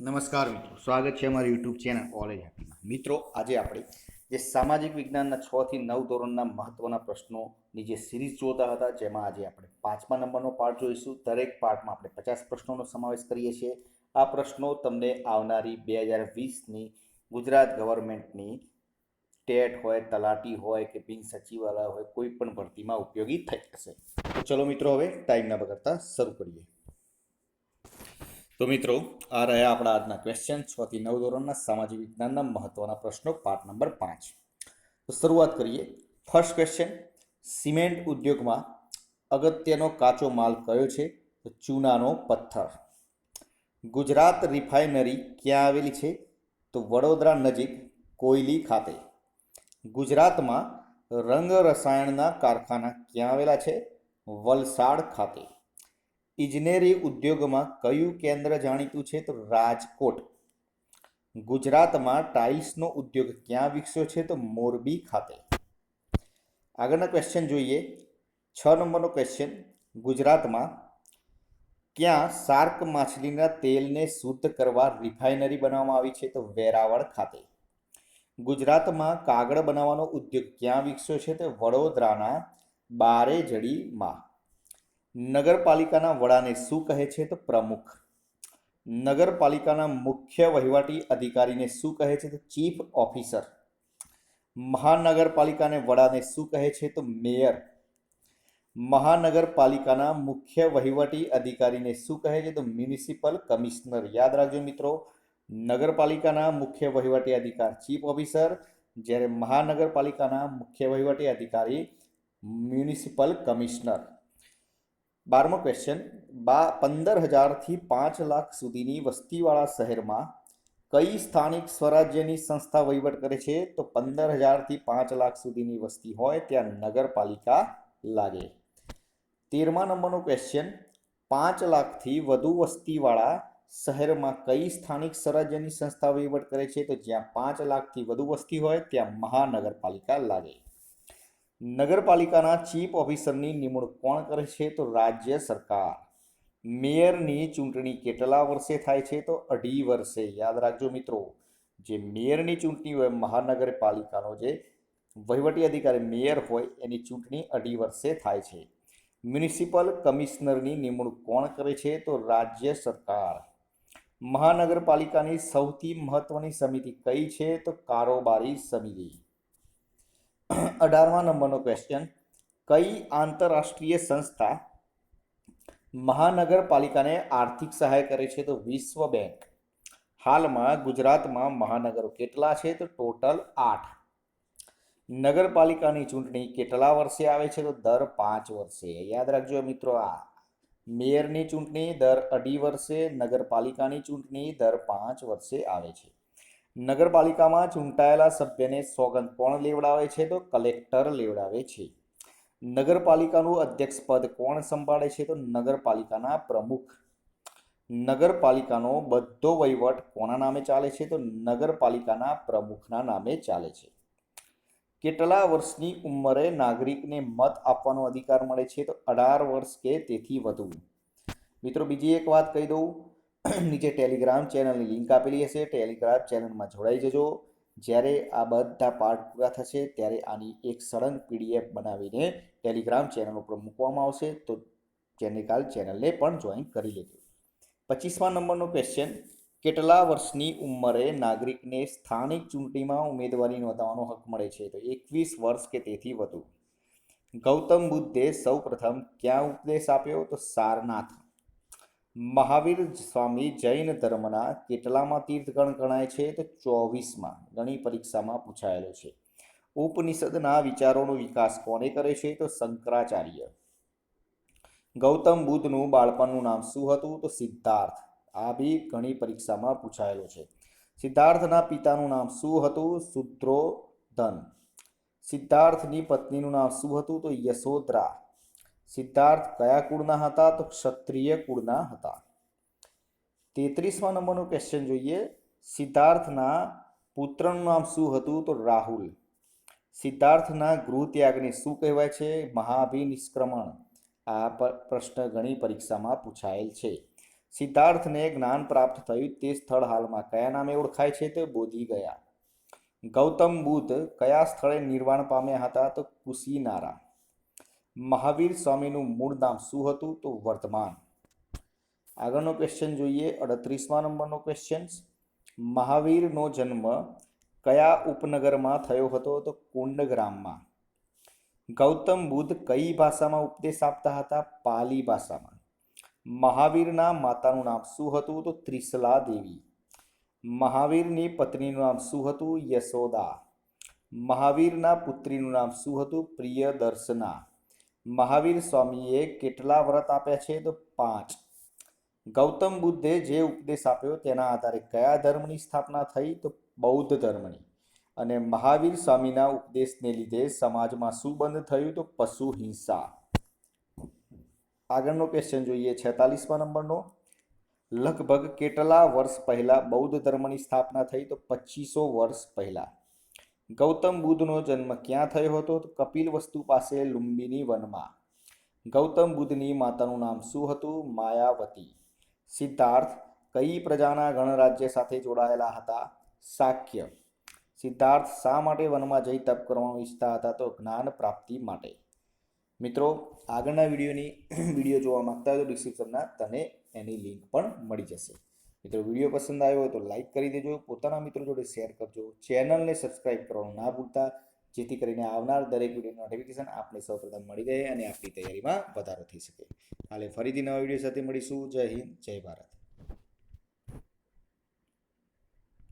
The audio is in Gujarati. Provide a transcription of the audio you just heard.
નમસ્કાર મિત્રો, સ્વાગત છે અમારી યુટ્યુબ ચેનલ કોલેજ હેપીમાં મિત્રો, આજે આપણે જે સામાજિક વિજ્ઞાનના છ થી નવ ધોરણના મહત્વના પ્રશ્નોની જે સિરીઝ જોતા હતા, જેમાં આજે આપણે પાંચમા નંબરનો પાર્ટ જોઈશું. દરેક પાર્ટમાં આપણે પચાસ પ્રશ્નોનો સમાવેશ કરીએ છીએ. આ પ્રશ્નો તમને આવનારી બે હજાર વીસની ગુજરાત ગવર્મેન્ટની ટેટ હોય, તલાટી હોય કે બિન સચિવાલય હોય, કોઈ પણ ભરતીમાં ઉપયોગી થઈ જશે. તો ચલો મિત્રો, હવે ટાઈમ ના બગાડતા શરૂ કરીએ. તો મિત્રો, આ રહ્યા આપણા આજના ક્વેશ્ચન છ થી નવ ધોરણના સામાજિક વિજ્ઞાનના મહત્વના પ્રશ્નો, પાઠ નંબર પાંચ. તો શરૂઆત કરીએ. ફર્સ્ટ ક્વેશ્ચન સિમેન્ટ ઉદ્યોગમાં અગત્યનો કાચો માલ કયો છે? તો ચૂનાનો પથ્થર. ગુજરાત રિફાઇનરી ક્યાં આવેલી છે? તો વડોદરા નજીક કોયલી ખાતે. ગુજરાતમાં રંગ રસાયણના કારખાના ક્યાં આવેલા છે? વલસાડ ખાતે. ઇજનેરી ઉદ્યોગમાં કયું કેન્દ્ર જાણીતું છે? તો રાજકોટ. ગુજરાતમાં ટાઇલ્સનો ઉદ્યોગ ક્યાં વિકસ્યો છે? તો મોરબી ખાતે. આગળના ક્વેશ્ચન જોઈએ. છ નંબરનો ક્વેશ્ચન ગુજરાતમાં ક્યાં શાર્ક માછલીના તેલને શુદ્ધ કરવા રિફાઇનરી બનાવવામાં આવી છે? તો વેરાવળ ખાતે. ગુજરાતમાં કાગળ બનાવવાનો ઉદ્યોગ ક્યાં વિકસ્યો છે? તો વડોદરાના બારેજડીમાં. નગરપાલિકાના વડાને શું કહે છે તો પ્રમુખ. નગરપાલિકાના મુખ્ય વહીવટી અધિકારીને શું કહે છે તો ચીફ ઓફિસર. મહાનગરપાલિકાને વડાને શું કહે છે તો મેયર. મહાનગરપાલિકાના મુખ્ય વહીવટી અધિકારીને શું કહે છે તો મ્યુનિસિપલ કમિશનર. યાદ રાખજો મિત્રો, નગરપાલિકાના મુખ્ય વહીવટી અધિકાર ચીફ ઓફિસર, જ્યારે મહાનગરપાલિકાના મુખ્ય વહીવટી અધિકારી મ્યુનિસિપલ કમિશનર. બારમો ક્વેશ્ચન બા પંદર હજારથી પાંચ લાખ સુધીની વસ્તીવાળા શહેરમાં કઈ સ્થાનિક સ્વરાજ્યની સંસ્થા વહીવટ કરે છે? તો પંદર હજારથી પાંચ લાખ સુધીની વસ્તી હોય ત્યાં નગરપાલિકા લાગે. તેરમા નંબરનો ક્વેશ્ચન પાંચ લાખથી વધુ વસ્તીવાળા શહેરમાં કઈ સ્થાનિક સ્વરાજ્યની સંસ્થા વહીવટ કરે છે? તો જ્યાં પાંચ લાખથી વધુ વસ્તી હોય, ત્યાં મહાનગરપાલિકા લાગે. નગરપાલિકાના ચીફ ઓફિસરની નિમણૂક કોણ કરે છે તો રાજ્ય સરકાર. મેયરની ચૂંટણી કેટલા વર્ષે થાય છે તો અઢી વર્ષે. યાદ રાખજો મિત્રો, જે મેયરની ચૂંટણી હોય મહાનગરપાલિકાનો, જે વહીવટી અધિકારી, મેયર હોય, એની ચૂંટણી અઢી વર્ષે થાય છે. મ્યુનિસિપલ કમિશનરની નિમણૂક કોણ કરે છે તો રાજ્ય સરકાર. મહાનગરપાલિકાની સૌથી મહત્વની સમિતિ કઈ છે તો કારોબારી સમિતિ. અઢારમા નંબરનો ક્વેશ્ચન કઈ આંતરરાષ્ટ્રીય સંસ્થા મહાનગરપાલિકાને આર્થિક સહાય કરે છે? તો વિશ્વ બેંક. હાલમાં ગુજરાતમાં મહાનગરો કેટલા છે? તો ટોટલ આઠ. નગરપાલિકાની ચૂંટણી કેટલા વર્ષે આવે છે? તો દર પાંચ વર્ષે. યાદ રાખજો મિત્રો આ. મેયરની ચૂંટણી દર અઢી વર્ષે, નગરપાલિકાની ચૂંટણી દર પાંચ વર્ષે આવે છે. નગરપાલિકામાં ચૂંટાયેલા સભ્યને સોગંદ કોણ લેવડાવે છે તો કલેક્ટર લેવડાવે છે. નગરપાલિકાનું અધ્યક્ષ પદ કોણ સંભાળે છે તો નગરપાલિકાના પ્રમુખ. નગરપાલિકાનો બધો વહીવટ કોના નામે ચાલે છે તો નગરપાલિકાના પ્રમુખના નામે ચાલે છે. કેટલા વર્ષની ઉંમરે નાગરિકને મત આપવાનો અધિકાર મળે છે તો અઢાર વર્ષ કે તેથી વધુ. મિત્રો, બીજી એક વાત કહી દઉં. નીચે ટેલિગ્રામ ચેનલની લિંક આપેલી હશે. ટેલિગ્રામ ચેનલમાં જોડાઈ જજો. જ્યારે આ બધા પાર્ટ પૂરા થશે, ત્યારે આની એક સળંગ પીડીએફ બનાવીને ટેલિગ્રામ ચેનલ ઉપર મૂકવામાં આવશે. તો ટેલિગ્રામ ચેનલને પણ જોઈન કરી લેજો. પચીસમા નંબરનો ક્વેશ્ચન કેટલા વર્ષની ઉંમરે નાગરિકને સ્થાનિક ચૂંટણીમાં ઉમેદવારી નોંધાવવાનો હક મળે છે? તો એકવીસ વર્ષ કે તેથી વધુ. ગૌતમ બુદ્ધે સૌ પ્રથમ ક્યાં ઉપદેશ આપ્યો? તો સારનાથ મહાવીર સ્વામી જૈન ધર્મના કેટલામાં તીર્થગણ ગણાય છે તો ચોવીસમાં ઘણી પરીક્ષામાં પૂછાયેલો છે. ઉપનિષદના વિચારોનો વિકાસ કોને કરે છે તો શંકરાચાર્ય. ગૌતમ બુદ્ધનું બાળપણનું નામ શું હતું તો સિદ્ધાર્થ. આ બી ઘણી પરીક્ષામાં પૂછાયેલો છે. સિદ્ધાર્થના પિતાનું નામ શું હતું? શુદ્રોધન સિદ્ધાર્થની પત્નીનું નામ શું હતું તો યશોદ્રા સિદ્ધાર્થ કયા કુળના હતા તો ક્ષત્રિય કુળના હતા. તેત્રીસમાં નંબરનો ક્વેશ્ચન જોઈએ. સિદ્ધાર્થના પુત્રનું નામ શું હતું તો રાહુલ. સિદ્ધાર્થના ગૃહ ત્યાગને શું કહેવાય છે? મહાભિનિષ્ક્રમણ. આ પ્રશ્ન ઘણી પરીક્ષામાં પૂછાયેલ છે. સિદ્ધાર્થને જ્ઞાન પ્રાપ્ત થયું. તે સ્થળ હાલમાં કયા નામે ઓળખાય છે તો બોધી ગયા. ગૌતમ બુદ્ધ કયા સ્થળે નિર્વાણ પામ્યા હતા તો કુશીનારા. મહાવીર સ્વામીનું મૂળ નામ શું હતું? તો વર્તમાન. આગળનો ક્વેશ્ચન જોઈએ, અડત્રીસમા નંબરનો ક્વેશ્ચન મહાવીરનો જન્મ કયા ઉપનગરમાં થયો હતો? તો કુંડગ્રામમાં. ગૌતમ બુદ્ધ કઈ ભાષામાં ઉપદેશ આપતા હતા? પાલી ભાષામાં. મહાવીરના માતાનું નામ શું હતું? તો ત્રિશલા દેવી. મહાવીરની પત્નીનું નામ શું હતું? યશોદા. મહાવીરના પુત્રીનું નામ શું હતું? પ્રિયદર્શના. મહાવીર સ્વામીએ કેટલા વ્રત આપ્યા છે તો પાંચ. ગૌતમ બુદ્ધે જે ઉપદેશ આપ્યો તેના આધારે કયા ધર્મની સ્થાપના થઈ તો બૌદ્ધ ધર્મની. અને મહાવીર સ્વામીના ઉપદેશને લીધે સમાજમાં શું બંધ થયું તો પશુ હિંસા. આગળનો ક્વેશ્ચન જોઈએ છેતાલીસમા નંબરનો. લગભગ કેટલા વર્ષ પહેલા બૌદ્ધ ધર્મની સ્થાપના થઈ તો પચીસો વર્ષ પહેલા? ગૌતમ બુદ્ધનો જન્મ ક્યાં થયો હતો? કપિલ વસ્તુ પાસે લુંબિની વનમાં. ગૌતમ બુદ્ધની માતાનું નામ શું હતું? માયાવતી. સિદ્ધાર્થ કઈ પ્રજાના ગણરાજ્ય સાથે જોડાયેલા હતા? શાક્ય સિદ્ધાર્થ શા માટે વનમાં જઈ તપ કરવાનું ઈચ્છતા હતા? તો જ્ઞાન પ્રાપ્તિ માટે. મિત્રો, આગળના વિડીયોની વીડિયો જોવા માગતા હોય તો ડિસ્ક્રિપ્શનના તને એની લિંક પણ મળી જશે. મિત્રો, વીડિયો પસંદ આવ્યો હોય તો લાઇક કરી દેજો. પોતાના મિત્રો જોડે શેર કરજો. ચેનલને સબસ્ક્રાઇબ કરવાનું ના ભૂલતા. જેથી કરીને આવનાર દરેક વીડિયો નોટિફિકેશન આપને સૌપ્રથમ મળી રહે અને આપણી તૈયારીમાં વધારો થઈ શકે. કાલે ફરીથી નવા વીડિયો સાથે મળીશું. જય હિન્દ, જય ભારત.